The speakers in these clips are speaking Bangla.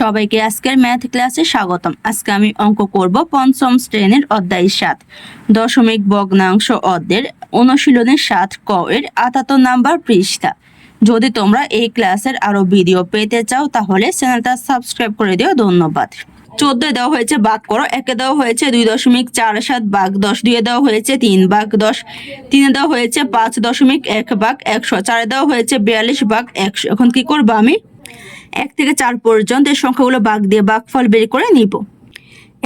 সবাইকে আজকের ম্যাথ ক্লাসে স্বাগতম। আজকে আমি অঙ্ক করব পঞ্চম শ্রেণির অধ্যায় সাত। দশমিক ভগ্নাংশ অর্ধের অনুশীলনের সাত ক এর আটাত্তর নাম্বার পৃষ্ঠা। যদি তোমরা এই ক্লাসের আরও ভিডিও পেতে চাও, তাহলে চ্যানেলটা সাবস্ক্রাইব করে দিও। ধন্যবাদ। চোদ্দ দেওয়া হয়েছে বাঘ করো। একে দেওয়া হয়েছে দুই দশমিক চার সাত বাঘ দশ দুইয়ে দেওয়া হয়েছে তিন বাঘ দশ, তিনে দেওয়া হয়েছে পাঁচ দশমিক এক বাঘ একশো, চারে দেওয়া হয়েছে বিয়াল্লিশ বাঘ একশো। এখন কি করব আমি? এক থেকে চার পর্যন্ত এই সংখ্যাগুলো বাঘ দিয়ে বাঘ ফল বের করে নিব।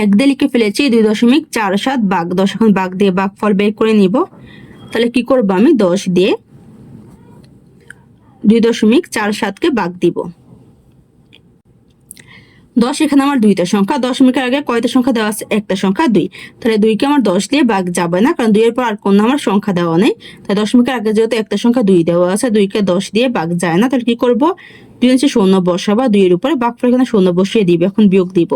এক দিয়ে লিখে ফেলেছি, দুই দশমিক চার সাত বাঘ। দশ এখন বাঘ দিয়ে বাঘ ফল বের করে নিব। তাহলে কি করব আমি? দশ দিয়ে দুই দশমিক চার সাতকে বাঘ দিব। দশ এখানে আমার দুইটা সংখ্যা দশমিকের আগে কয়টা সংখ্যা দেওয়া আছে? একটা সংখ্যা দুই। তাহলে দুইকে আমার দশ দিয়ে বাঘ যাবে না, কারণ দুইয়ের পর আর কোনো আমার সংখ্যা দেওয়া নেই। তাই দশমিকের আগে যেহেতু একটা সংখ্যা দুই দেওয়া আছে দুইকে দশ দিয়ে বাঘ যায় না, তাহলে কি করব? দুই হচ্ছে শূন্য বসাবা, দুইয়ের উপরে বাঘ ফল এখানে শূন্য বসিয়ে দিবে, এখন বিয়োগ দিব।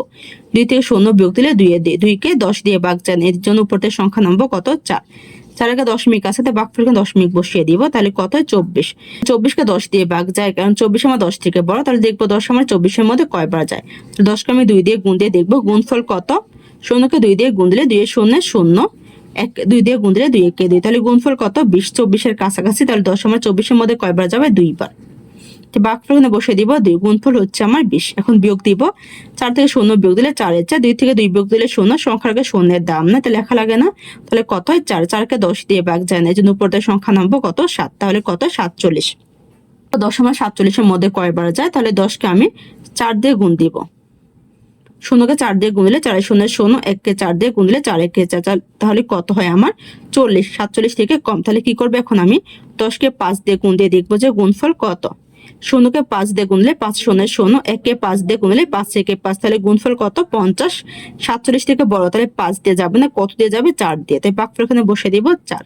দুই থেকে শূন্য বিয়োগ দিলে দুইয়ে দিয়ে দুইকে দশ দিয়ে বাঘ যায় না, এর জন্য উপর থেকে সংখ্যা নামবো কত? চার। চার আগে দশমিক আছে তাই বাঘ ফুলকে দশমিক বসিয়ে দিব, তাহলে কত হয়? চব্বিশ। চব্বিশকে দশ দিয়ে বাঘ যায়, কারণ চব্বিশ আমার দশ থেকে বড়, তাহলে দেখব দশ আমার চব্বিশের মধ্যে কয়বার যায়? দশকে আমি দুই দিয়ে গুণ দিয়ে দেখব, গুণফল কত? শূন্যকে দুই দিয়ে গুণ দিলে দুই শূন্য শূন্য, এক, দুই দিয়ে গুণ দিলে দুই একে দুই, তাহলে গুণফল কত? বিশ। চব্বিশের কাছাকাছি, তাহলে দশ আমার চব্বিশের মধ্যে কয়বার যাবে? দুইবার তো বাঘফল এখানে বসে দিব দুই গুণফল হচ্ছে আমার বিশ। এখন বিয়োগ দিব চার থেকে শূন্য বিয়োগ দিলে চারের চার দুই থেকে দুই বিয়োগ দিলে শূন্য সংখ্যার আগে শূন্যের দাম। না তাহলে লেখা লাগে না। তাহলে কত হয়? চার চারকে দশ দিয়ে বাঘ যায় না। এই জন্য উপরতে সংখ্যা নামবো কত? সাত। তাহলে কত? সাতচল্লিশ। দশ আমার সাতচল্লিশের মধ্যে কয়বার যায়? তাহলে দশকে আমি চার দিয়ে গুণ দিব। শূন্যকে চার দিয়ে গুণ দিলে চারের শূন্য শূন্য এককে চার দিয়ে গুণ দিলে চার একে চার। চার, তাহলে কত হয় আমার? চল্লিশ। সাতচল্লিশ থেকে কম। তাহলে কি করবে এখন আমি? দশকে পাঁচ দিয়ে গুণ দিয়ে দেখব যে গুণফল কত। শূন্যকে পাঁচ দিয়ে গুনলে পাঁচ শূন্য শূন্য, একে পাঁচ দিয়ে গুনলে পাঁচ, একে পাঁচ, তাহলে গুণফল কত? পঞ্চাশ। সাতচল্লিশ থেকে বড়, তাহলে পাঁচ দিয়ে যাবে না, কত দিয়ে যাবে? চার দিয়ে। তাই বাকফল এখানে বসে দিব চার।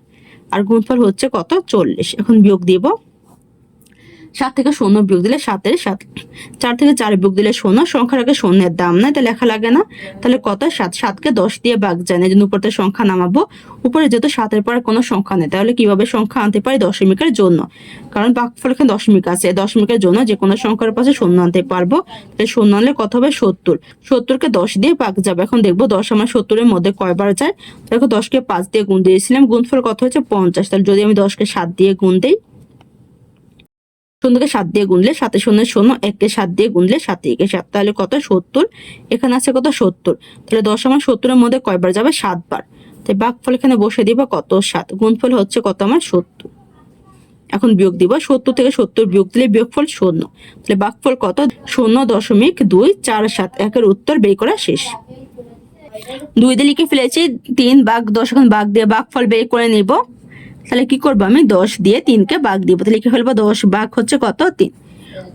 আর গুণফল হচ্ছে কত? চল্লিশ। এখন বিয়োগ দিব সাত থেকে শূন্য বিয়োগ দিলে সাতের সাত। চার থেকে চার বিয়োগ দিলে শূন্য, সংখ্যার আগে শূন্যের দাম নাই, তাহলে লেখা লাগে না। তাহলে কত? সাত। সাতকে দশ দিয়ে বাঘ যায় না জন্য উপরে সংখ্যা নামাবো। উপরে যেহেতু সাতের পরে কোনো সংখ্যা নেই, তাহলে কীভাবে সংখ্যা আনতে পারি? দশমিকের জন্য। কারণ বাঘফল এখানে দশমিক আছে দশমিকের জন্য যে কোনো সংখ্যার পাশে শূন্য আনতে পারব, তাহলে শূন্য আনলে কত হবে? সত্তর। সত্তরকে দশ দিয়ে বাঘ যাবে। এখন দেখব দশ আমার সত্তরের মধ্যে কয়বার যায়? দেখো দশকে পাঁচ দিয়ে গুণ দিয়েছিলাম, গুণফল কত হচ্ছে পঞ্চাশ। তাহলে যদি আমি দশকে সাত দিয়ে গুণ দিই শূন্যকে সাত দিয়ে গুনলে সাতে শূন্য শূন্য এককে সাত দিয়ে গুনলে সাতে, একে সাত, তাহলে কত? সত্তর। এখানে আছে কত? সত্তর। তাহলে দশ আমার সত্তরের মধ্যে কয়বার যাবে? সাতবার। তাই বাঘফল এখানে বসে দিব কত? সাত। গুণফল হচ্ছে কত আমার? সত্তর। এখন বিয়োগ দিব। সত্তর থেকে সত্তর বিয়োগ দিলে বিয়োগফল শূন্য। তাহলে বাঘফল কত? শূন্য দশমিক দুই চার সাত। একের উত্তর বের করা শেষ। দুই দিয়ে লিখে ফেলেছি। তিন বাঘ দশ এখন বাঘ দিয়ে বাঘফল বের করে নিব। তাহলে কি করব আমি? দশ দিয়ে তিনকে বাঘ দিব। তাহলে কি ফেলব দশ বাঘ হচ্ছে কত? তিন।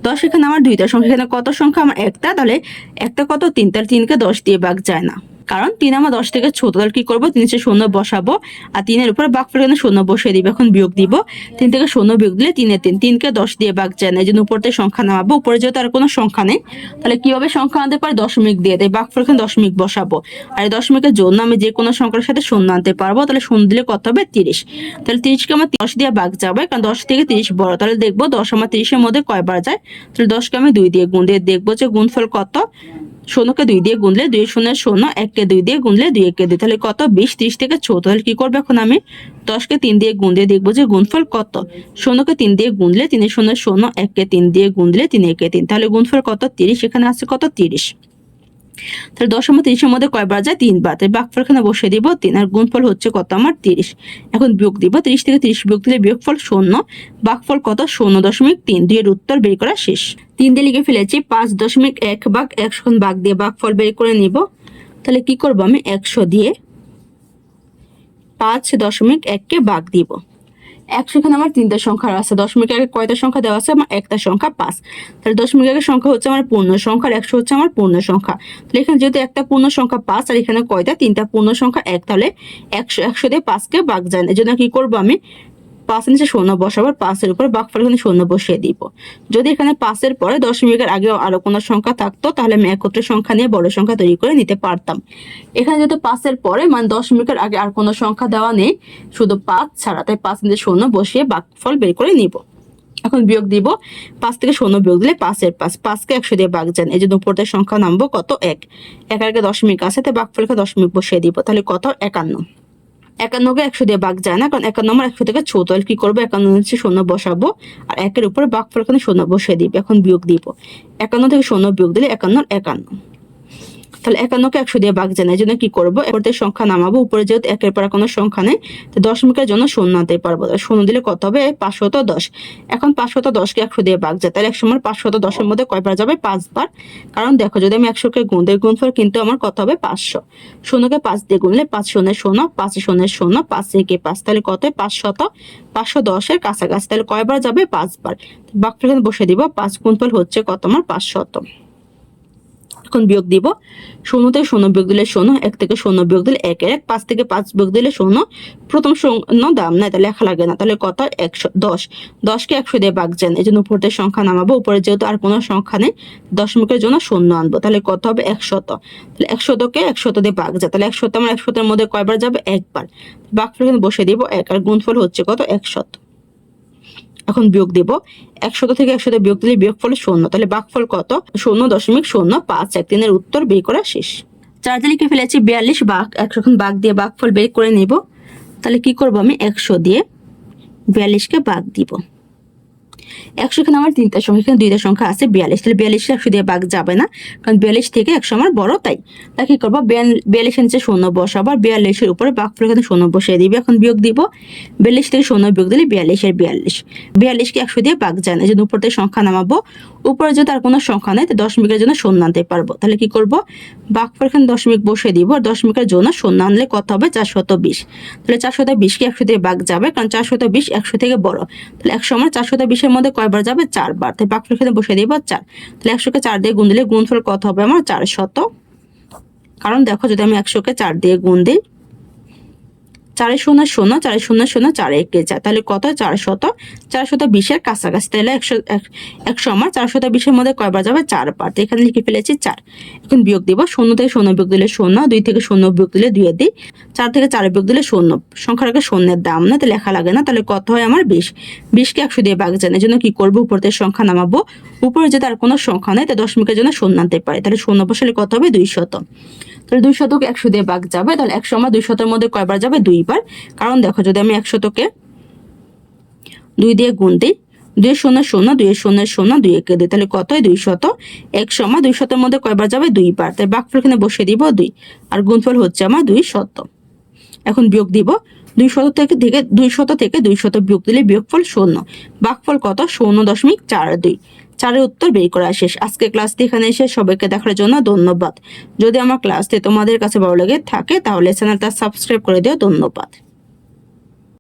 দশ এখানে আমার দুইটা সংখ্যা। এখানে কত সংখ্যা? আমার একটা। তাহলে একটা কত? তিন। তাহলে তিনকে দশ দিয়ে বাঘ যায় না। কারণ তিন আমার দশ থেকে ছোট তাহলে কি করব? তিন সে শূন্য বসাবো, আর তিনের উপরে বাঘ ফেলে শূন্য বসিয়ে দিব? এখন বিয়োগ দিব। তিন থেকে শূন্য বিয়োগ দিলে তিনের তিন, তিনকে দশ দিয়ে বাঘ যায় না, এই জন্য উপর থেকে সংখ্যা নামাবো। উপরে যেহেতু আর কোনো সংখ্যা নেই, তাহলে কীভাবে সংখ্যা আনতে পারে দশমিক দিয়ে, তাই বাঘ ফেলে দশমিক বসাবো। আর এই দশমিকের জন্য আমি যে কোনো সংখ্যার সাথে শূন্য আনতে পারব, তাহলে শূন্য দিলে কত হবে? তিরিশ। তাহলে তিরিশকে আমার দশ দিয়ে বাঘ যাবে, কারণ দশ থেকে তিরিশ বড়, তাহলে দেখব দশ আমার তিরিশের মধ্যে কয়বার যায়? তাহলে দশকে আমি দুই দিয়ে গুণ দিয়ে দেখব যে গুণফল কত। শূন্যকে দুই দিয়ে গুনলে দুই শূন্য শূন্য, এককে দুই দিয়ে গুনলে দুই একে দুই। তাহলে কত? বিশ, ত্রিশ থেকে ছোট তাহলে কি করব এখন আমি? দশকে তিন দিয়ে গুন দিয়ে দেখব যে গুণফল কত? শূন্যকে তিন দিয়ে গুনলে তিনের শূন্য শূন্য, এককে তিন দিয়ে গুনলে তিনি তিন একে তিন। তাহলে গুণফল কত? তিরিশ। এখানে আছে কত? তিরিশ। তাহলে দশম তিরিশের মধ্যে কয়বার যায়? তিনবার তাই বাঘফল এখানে বসে দিব তিন আর গুণফল হচ্ছে কত আমার? তিরিশ। এখন বিয়োগ দিব, তিরিশ থেকে তিরিশ বিয়োগ দিলে বিয়োগফল শূন্য বাঘফল কত? শূন্য দশমিক তিন। দুইয়ের উত্তর বের করা শেষ। তিন দিয়ে লিখে ফেলেছি, পাঁচ দশমিক এক বাঘ একশো বাঘ দিয়ে বাঘফল বের করে নিব। তাহলে কি করব আমি? একশো দিয়ে পাঁচ দশমিক এককে বাঘ দিব। একশো এখানে আমার তিনটা সংখ্যা আছে। দশমিক আগে কয়টা সংখ্যা দেওয়া আছে? আমার একটা সংখ্যা পাঁচ। তাহলে দশমিক আগের সংখ্যা হচ্ছে আমার পূর্ণ সংখ্যা আর একশো হচ্ছে আমার পূর্ণ সংখ্যা। তাহলে এখানে যেহেতু একটা পূর্ণ সংখ্যা পাঁচ আর এখানে কয়টা? তিনটা পূর্ণ সংখ্যা এক। তাহলে একশো একশো দিয়ে পাঁচকে বাঘ যায় না এই জন্য কি করব আমি? পাঁচের নিচে শূন্য বসাবার পাঁচের উপর বাঘফল এখানে শূন্য বসিয়ে দিব। যদি এখানে পাঁচের পরে দশমিকের আগে আরও কোনো সংখ্যা থাকতো, তাহলে আমি একত্র সংখ্যা নিয়ে বড় সংখ্যা তৈরি করে নিতে পারতাম। এখানে যেহেতু পাঁচের পরে মানে দশমিকের আগে আর কোনো সংখ্যা দেওয়া নেই, শুধু পাঁচ ছাড়া, তাই পাঁচ নিচে শূন্য বসিয়ে বাঘফল বের করে নিব। এখন বিয়োগ দিব, পাঁচ থেকে শূন্য বিয়োগ দিলে পাঁচের পাঁচ, পাঁচকে একশো দিয়ে বাঘ যান, এই জন্য উপরতে সংখ্যা নামবো, কত? এক। এক আগে দশমিক আছে, তাই বাঘ ফলকে দশমিক বসিয়ে দিব, তাহলে কত? একান্ন। একান্নকে একশো দিয়ে বাঘ যায় না, কারণ একান্ন আমার একশো থেকে ছোট তাহলে কি করব? একান্ন হচ্ছে শূন্য বসাবো, আর একের উপরে বাঘ ফলখানে শূন্য বসিয়ে দিব, এখন বিয়োগ দিব। একান্ন থেকে শূন্য বিয়োগ দিলে একান্ন একান্ন। তাহলে একান্নকে একশো দিয়ে বাঘ জানাই জন্য কি করব? এরপরে সংখ্যা নামাবো, উপরে যেহেতু একের পর কোনো সংখ্যা নেই, তো দশমিকের জন্য শূন্য আনতে পারব। শূন্য দিলে কত হবে? পাঁচশত দশ। এখন পাঁচশত দশকে একশো দিয়ে বাঘ যায়। তাহলে একসময় পাঁচশত দশের মধ্যে কয়বার যাবে? পাঁচবার। কারণ দেখো, যদি আমি একশোকে গুণ দিই, গুণফল কিন্তু আমার কত হবে? পাঁচশো। শূন্যকে পাঁচ দিয়ে গুনলে পাঁচ শূন্যের শূন্য, পাঁচ শূন্যের শূন্য, পাঁচ একে পাঁচ, তাহলে কত পাঁচশত। পাঁচশো দশের কাছাকাছি, তাহলে কয়বার যাবে? পাঁচবার। এখানে বসে দিব, পাঁচ গুণফল হচ্ছে কত? আমার পাঁচশত। এখন বিয়োগ দিব? শূন্য থেকে শূন্য বিয়োগ দিলে শূন্য, এক থেকে শূন্য বিয়োগ দিলে একের এক, পাঁচ থেকে পাঁচ বিয়োগ দিলে শূন্য, প্রথম শূন্য দাম নাই, তাহলে লেখা লাগে না, তাহলে কত? একশো, দশ। দশকে একশো দিয়ে বাঘ যান, এই জন্য উপরের সংখ্যা নামাবো, উপরে যেহেতু আর কোনো সংখ্যা নেই, দশমিকের জন্য শূন্য আনব, তাহলে কত হবে? একশত। তাহলে একশতকে একশত দিয়ে বাঘ যায় তাহলে একশত আমার একশতের মধ্যে কয়বার যাবে? একবার। এখানে বসে দিব, এক, আর গুণফল হচ্ছে কত? একশত। এখন বিয়োগ দেব। একশত থেকে একশত বিয়োগ দিলে বিয়োগফল শূন্য। তাহলে বাকফল কত? শূন্য দশমিক শূন্য পাঁচ। এক তিনের উত্তর বের করা শেষ। চারটে লিখে ফেলেছি বিয়াল্লিশ বাঘ একশো এখন বাঘ দিয়ে বাঘফল বের করে নিব। তাহলে কি করব আমি? একশো দিয়ে বিয়াল্লিশকে বাঘ দিব। একশো এখানে আমার তিনটা সংখ্যা, এখানে দুইটা সংখ্যা আছে, বিয়াল্লিশ। তাহলে বিয়াল্লিশে একশো দিয়ে বাঘ যাবে না, কারণ বিয়াল্লিশ থেকে একশো আমার বড়, তাই। তা কি করব? বিয়াল্লিশ নিচে শূন্য বসাবো, আর বিয়াল্লিশের উপরে বাঘফল এখানে শূন্য বসিয়ে দিবে। এখন বিয়োগ দিব। বিয়াল্লিশ থেকে শূন্য বিয়োগ দিলে বিয়াল্লিশের বিয়াল্লিশ। বিয়াল্লিশকে একশো দিয়ে বাঘ যায় না যে উপর থেকে সংখ্যা নামাবো। উপরে যদি আর কোনো সংখ্যা নেই তো দশমিকের জন্য শূন্য আনতে পারব। তাহলে কি করব? বাঘফল এখানে দশমিক বসিয়ে দিব, আর দশমিকের জন্য শূন্য আনলে কত হবে? চারশত বিশ। তাহলে চারশত বিশকে একশো দিয়ে বাঘ যাবে, কারণ চারশত বিশ একশো থেকে বড়। তাহলে একশো আমার চারশত বিশের মধ্যে কয়বার যাবে? চারবার। তাই বাঘফল এখানে বসে দিব চার। তাহলে একশোকে চার দিয়ে গুণ দিলে গুণফল কত হবে? আমার চার শত কারণ দেখো, যদি আমি একশোকে চার দিয়ে গুণ দিই চারে শূন্য শূন্য, চারে শূন্য শূন্য, চারে একে যায় তাহলে কত? চার শত চার শত বিশের কাছাকাছি। তাহলে একশো একশো আমার চার শত বিশের মধ্যে কয়বার যাবে? চার বার। তো এখানে লিখে ফেলেছি চার। এখন বিয়োগ দিব। শূন্য থেকে শূন্য বিয়োগ দিলে শূন্য, দুই থেকে শূন্য বিয়োগ দিলে দুই দিই চার থেকে চার বিয়োগ দিলে শূন্য। সংখ্যার আগে শূন্যের দাম না, তাহলে লেখা লাগে না। তাহলে কত হয় আমার? বিশ। বিশকে একশো দিয়ে বাঘ জানে। জন্য কি করব? উপর থেকে সংখ্যা নামাবো। উপরে যে তার কোনো সংখ্যা নেই তা দশমিকের জন্য শূন্য আনতে পারে। তাহলে শূন্য বসালে কত হবে? দুই শত। তাহলে দুই শতকে একশো দিয়ে বাঘ যাবে। তাহলে একশো আমার দুই শতের মধ্যে কয়বার যাবে? দুইবার কারণ দেখো যদি আমি এক শতকে দুই দিয়ে গুণ দিই, দুই শূন্য শূন্য, দুই শূন্য শূন্য, দুই একে দিই, তাহলে কত হয় দুই শত একশো আমার দুই শতের মধ্যে কয়বার যাবে? দুইবার তাই বাঘফল এখানে বসে দিব দুই, আর গুণফল হচ্ছে আমার দুই শত। এখন বিয়োগ দিব, দুই শত থেকে থেকে, দুই শত থেকে দুই শত বিয়োগ দিলে বিয়োগফল শূন্য। বাঘফল কত? শূন্য দশমিক চার দুই। চারের উত্তর বের করা শেষ। আজকে ক্লাসটি এখানে এসে সবাইকে দেখার জন্য ধন্যবাদ। যদি আমার ক্লাসটি তোমাদের কাছে ভালো লেগে থাকে, তাহলে চ্যানেলটা সাবস্ক্রাইব করে দিও। ধন্যবাদ।